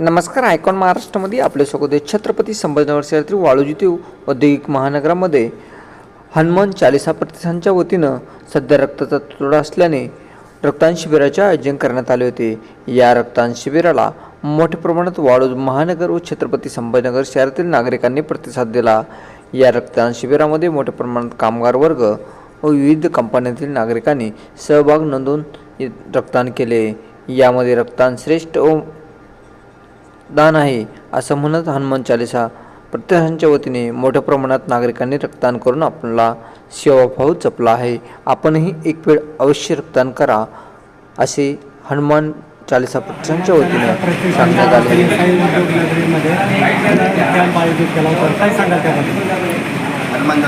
नमस्कार आयकॉन महाराष्ट्रामध्ये आपले स्वागत आहे. छत्रपती संभाजीनगर शहरातील वाळूजी औद्योगिक महानगरामध्ये हनुमान चालिसा प्रतिष्ठानच्या वतीनं सध्या रक्ताचा तुटवडा असल्याने रक्तदान शिबिराचे आयोजन करण्यात आले होते. या रक्तदान शिबिराला मोठ्या प्रमाणात वाळूज महानगर व छत्रपती संभाजीनगर शहरातील नागरिकांनी प्रतिसाद दिला. या रक्तदान शिबिरामध्ये मोठ्या प्रमाणात कामगार वर्ग व विविध कंपन्यांतील नागरिकांनी सहभाग नोंदवून रक्तदान केले. यामध्ये रक्तदान श्रेष्ठ व दान आहे असं म्हणत हनुमान चालिसा प्रतिष्ठानच्या वतीने मोठ्या प्रमाणात नागरिकांनी रक्तदान करून आपला सेवाभाव जपला आहे. आपणही एक वेळ अवश्य रक्तदान करा असे हनुमान चालिसा प्रतिष्ठानच्या वतीने सांगण्यात आले. हनुमान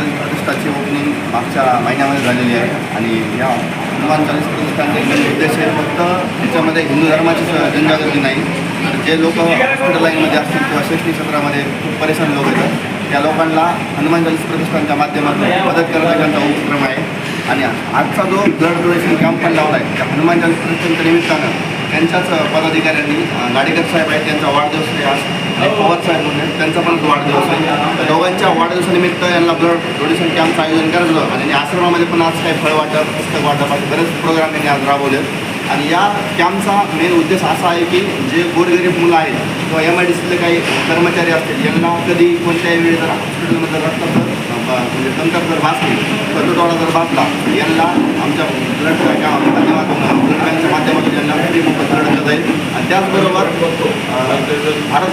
चालीस ओपनिंग मागच्या महिन्यामध्ये झालेली आहे. आणि या हनुमान चालीस प्रतिष्ठानचा उद्देश आहे फक्त त्याच्यामध्ये हिंदू धर्माची जनजागृती नाही तर जे लोक हॉस्पिटल लाईनमध्ये असतील किंवा शैक्षणिक क्षेत्रामध्ये खूप परेशान लोक येतात त्या लोकांना हनुमान चालीस प्रतिष्ठानच्या माध्यमातून मदत करण्याचा त्यांचा उपक्रम आहे. आणि आजचा जो ब्लड डोनेशन कॅम्प पण लावला आहे त्या हनुमान चालीस प्रतिष्ठानच्या निमित्तानं त्यांच्याच पदाधिकाऱ्यांनी गाडेकर साहेब आहेत त्यांचा वाढदिवस आहे आज. आणि पवार साहेब म्हणून आहेत, त्यांचा पण वाढदिवस आहे. तर दोघांच्या वाढदिवसानिमित्त यांना ब्लड डोनेशन कॅम्पचं आयोजन करायचं आणि आश्रमामध्ये पण आज काही फळ वाटप पुस्तक वाटप असे बरेच प्रोग्राम यांनी आज राबवले. आणि या कॅम्पचा मेन उद्देश असा आहे की जे गोरगरीब मुलं आहेत किंवा एम आय डी सीतले काही कर्मचारी असतील यांना कधी कोणत्याही वेळी जर हॉस्पिटलमध्ये रक्ताचं म्हणजे कमतर जर भासली किंवा जर भासला यांना आमच्या ब्लड माध्यमातून ब्लड बँकच्या माध्यमातून यांना फ्री मोफत ब्लड जाईल. आणि त्याचबरोबर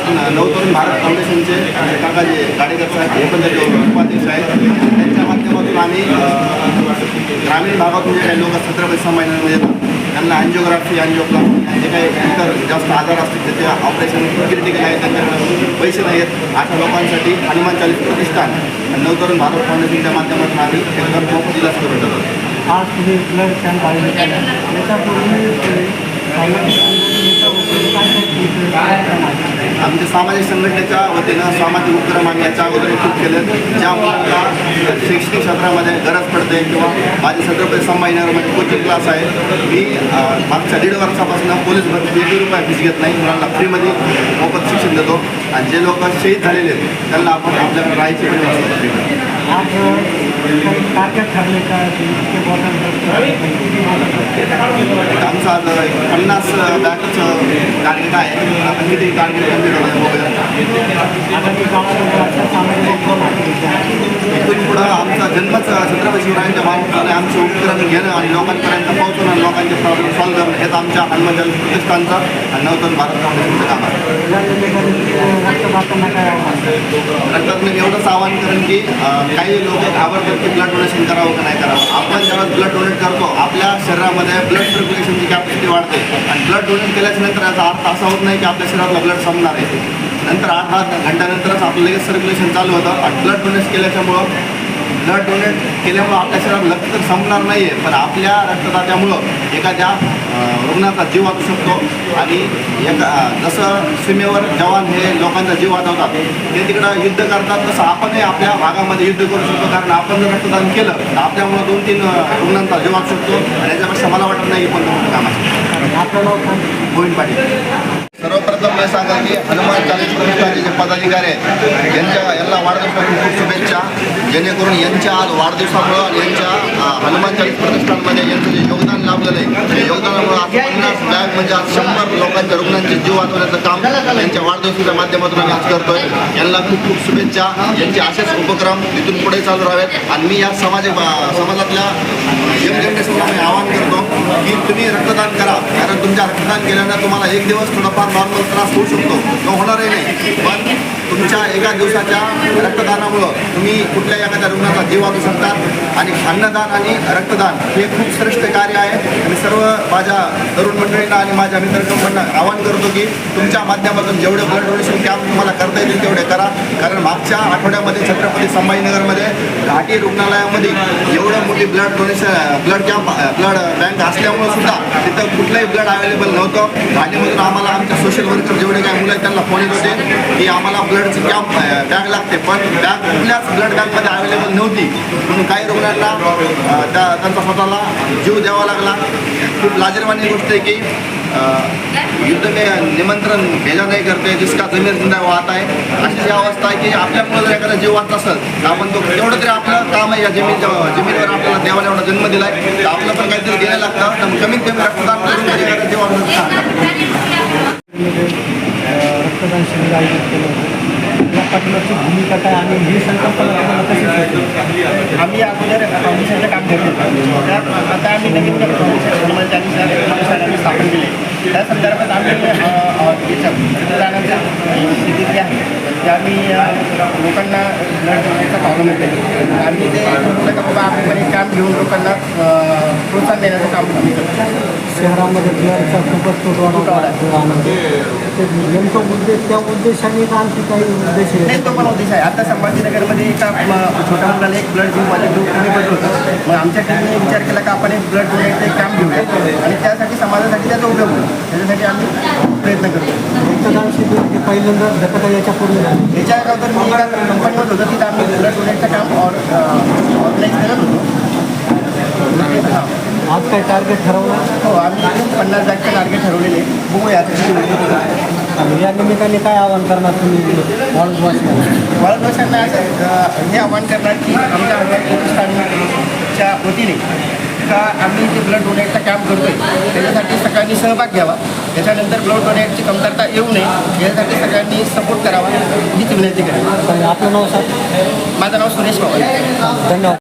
नवतरुण भारत फाउंडेशनचे आणि काकाजी गाडेकर साहेब हे पण त्याचे उपाध्यक्ष आहेत. त्यांच्या माध्यमातून आम्ही ग्रामीण भागातून जे काही लोक छत्रपती संभाजीनगरमध्ये येतात त्यांना अँजिओग्राफी अँजिओप्लास्टी जे काही इतर जास्त आजार असतील त्याचे ऑपरेशन क्रिटिकल आहेत त्यांच्याकडे पैसे नाही आहेत अशा लोकांसाठी हनुमान चालीस प्रतिष्ठान नवतरुण भारत फाउंडेशनच्या माध्यमातून आम्ही एकदम मोफत इलाज करून आज तुम्ही ब्लड कॅम्प आयोजित केला याच्यापूर्वी आमच्या सामाजिक संघटनेच्या वतीनं सामाजिक उपक्रम आम्ही याच्या अगोदर खूप केले. ज्या मुलांना शैक्षणिक क्षेत्रामध्ये गरज पडते किंवा माझे छत्रपती संभाजीनगरमध्ये कोचिंग क्लास आहे. मी मागच्या दीड वर्षापासून पोलीस भरती एक रुपया फीस घेत नाही. मुलांना फ्रीमध्ये मोफत शिक्षण देतो. आणि जे लोक शहीद झालेले आहेत त्यांना आपण आपल्याकडे राहायची पण टार्गेट ठरले का आमचं आज पन्नास बॅगचं टार्गेट आहे आपण किती आहेत. इथून पुढं आमचा जन्मच छत्रपती शिवरायांच्या बाबतीने आमचे उपक्रम घेणं आणि लोकांपर्यंत पोहोचवणं आणि लोकांचे प्रॉब्लेम सॉल्व्ह करणं हेच आमच्या हनुमान प्रतिष्ठानचं आणि नवतन भारत फाउंडेशनचं काम आहे. या काय नंतर मी एवढंच आवाहन करेन की काही लोक घाबरतात की ब्लड डोनेशन करावं का नाही करावं. आपण जेव्हा ब्लड डोनेट करतो आपल्या शरीरामध्ये ब्लड सर्क्युलेशनची कॅपॅसिटी वाढते. आणि ब्लड डोनेट केल्याच्यानंतर याचा अर्थ असा होत नाही की आपल्या शरीरातलं ब्लड संपणार आहे. नंतर आठ आठ घंट्यानंतरच आपलं लगेच सर्क्युलेशन चालू होतं. आणि ब्लड डोनेट केल्याच्यामुळं ब्लड डोनेट केल्यामुळं आपल्या शरीरात रक्त तर संपणार नाही आहे पण आपल्या रक्तदात्यामुळं एखाद्या रुग्णाचा जीव वाचू शकतो. आणि एका जसं सीमेवर जवान हे लोकांचा जीव वाचवतात ते तिकडं युद्ध करतात तसं आपणही आपल्या भागामध्ये युद्ध करू शकतो. कारण आपण जर रक्तदान केलं तर आपल्यामुळं दोन तीन रुग्णांचा जीव वाचू शकतो. आणि याच्यापेक्षा मला वाटत नाही कोणतं मोठं काम असेल. गोविंद पाटील. सर्वप्रथम मी सांगेल की हनुमान चालीस प्रतिष्ठानचे जे पदाधिकारी आहेत यांच्या यांना वाढदिवसाची खूप शुभेच्छा. जेणेकरून यांच्या आज वाढदिवसामुळं आणि यांच्या हनुमान चालीस प्रतिष्ठानमध्ये यांचं जे योगदान लाभलेलं आहे त्या योगदानामुळं आज पन्नास बॅग म्हणजे आज शंभर लोकांच्या रुग्णांचे जीव वाचवण्याचं काम यांच्या वाढदिवसाच्या माध्यमातून आम्ही आज करतोय. यांना खूप खूप शुभेच्छा. यांचे असेच उपक्रम इथून पुढे चालू राहावेत आणि मी या समाज समाजातल्या आवाहन करतो की तुम्ही रक्तदान करा. कारण तुमच्या रक्तदान केल्यानं तुम्हाला एक दिवस थोडाफार नॉर्मल त्रास होऊ शकतो. तो होणारही नाही. पण तुमच्या एका दिवसाच्या रक्तदानामुळं तुम्ही कुठल्याही एखाद्या रुग्णाचा जीव वाचू शकतात आणि अन्नदान आणि रक्तदान हे खूप श्रेष्ठ कार्य आहे. आणि सर्व माझ्या तरुण मंडळींना आणि माझ्या मित्रकांना आवाहन करतो की तुमच्या माध्यमातून जेवढे ब्लड डोनेशन कॅम्प तुम्हाला करता येतील तेवढे करा. कारण मागच्या आठवड्यामध्ये छत्रपती संभाजीनगरमध्ये घाटी रुग्णालयामध्ये एवढं मोठी blood donation blood camp blood bank असल्यामुळं सुद्धा तिथं कुठलंही ब्लड अवेलेबल नव्हतं. घाटीमधून आम्हाला आमच्या सोशल वर्कर जेवढे काही मुलं आहेत त्यांना फोन येत होते की आम्हाला ब्लड ब्लडची कॅम्प बॅग लागते पण बॅग कुठल्याच ब्लड बँकमध्ये अवेलेबल नव्हती. म्हणून काही रुग्णांना त्या त्यांचा स्वतःला जीव द्यावा लागला. खूप लाजीरवाणी गोष्ट आहे की युद्ध में निमंत्रण भेजा नाही करते जिसका जमीर जिंदा वाहत आहे. अशी जी अवस्था आहे की आपल्यामुळे जर एखादा जीव वाहत असेल तर आपण तो तेवढं तरी आपलं काम आहे या जमीन जमिनीवर आपल्याला देवाने एवढा जन्म दिला आहे तर आपलं पण काहीतरी द्यायला लागतं. तर कमीत कमी रक्तदान करून जीव रक्तदान शिबिर आयोजित केलं होतं. पाठीमागची भूमिका काय आणि ही संकल्पना तुम्हाला कशी सुचली आम्ही अगोदर फाउंडेशनचं काम करत होतो त्यात आता आम्ही नवीन फाउंडेशन आम्ही स्थापन केले त्या संदर्भात आम्ही जी आहे. ते आम्ही लोकांना डोनेटचा प्रॉब्लेम आम्ही ते का बाबा आम्ही पण एक काम घेऊन लोकांना प्रोत्साहन देण्याचं काम आम्ही करतो. शहरामध्ये ब्लडचा खूपच तुटवडा आहे. ते नेमकं उद्देश त्या उद्देशाने आणखी काही उद्देश नाही तो पण उद्देश आहे. आता संभाजीनगरमध्ये एका छोट्या मुलाला एक ब्लड ग्रुप माझ्या ग्रुप कमी पडलं होतं. मग आमच्या टीमने विचार केला का आपण एक ब्लड डोनेटचं एक काम घेऊया? आणि त्यासाठी समाजासाठी त्याचा उपयोग होईल त्याच्यासाठी आम्ही प्रयत्न करतो. रक्तदान शिबिर पहिल्यांदा धक्का याच्या झाले. याच्या अगोदर मी एका कंपनीमध्ये होतो तिथं आम्ही ब्लड डोनेटचं काम ऑर ऑर्गनाईज करत होतो. आज काय टार्गेट ठरवलं? हो आम्ही पन्नास जागचे टार्गेट ठरवलेले आहे. बघूया आता किती होईल. आणि या निमित्ताने काय आवाहन करणार तुम्ही? वाळूवासियांना वळदवशांना असं हे आव्हान करणार की आमच्या प्रतिष्ठानच्या वतीने. का आम्ही जे ब्लड डोनेटचा कॅम्प करतो आहे त्याच्यासाठी सगळ्यांनी सहभाग घ्यावा. त्याच्यानंतर ब्लड डोनेटची कमतरता येऊ नये. यासाठी सगळ्यांनी सपोर्ट करावा हीच विनंती तर आपलं नाव सांग. माझं नाव सुरेश पवार. धन्यवाद.